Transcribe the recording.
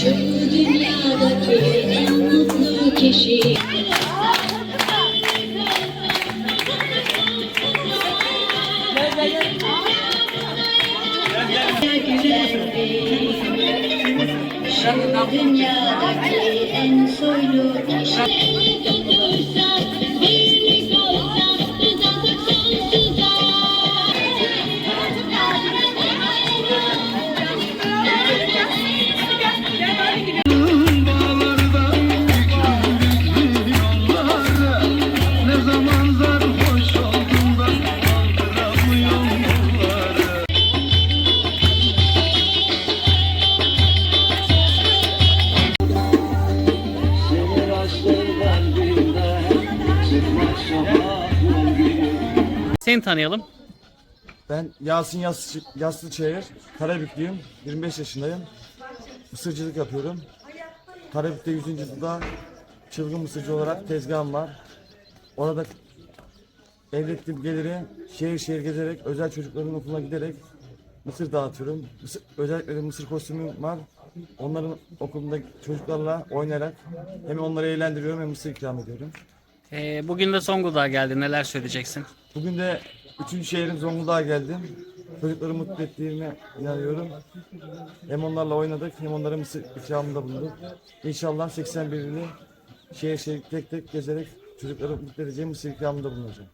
Dünyadaki en mutlu kişi Şu dünyadaki en soylu kişi Seni tanıyalım. Ben Yasin Yassı, Yaslıçayır, Karabüklüyüm, 25 yaşındayım. Mısırcılık yapıyorum. Karabük'te 100. yılda çılgın mısırcı olarak tezgahım var. Orada elde ettiğim geliri şehir şehir gezerek, özel çocukların okuluna giderek mısır dağıtıyorum. Mısır, özellikle de mısır kostümüm var. Onların okulunda çocuklarla oynayarak hem onları eğlendiriyorum hem mısır ikram ediyorum. Ee, bugün de Zonguldak'a geldin. Neler söyleyeceksin? Bugün de üçüncü şehrim Zonguldak'a geldim. Çocukları mutlu ettiğime inanıyorum. Hem onlarla oynadık hem onlara mısır ikramında bulunduk. İnşallah 81'ini şehir şehir tek tek gezerek çocukları mutlu edeceğim ikramında bulunacağım.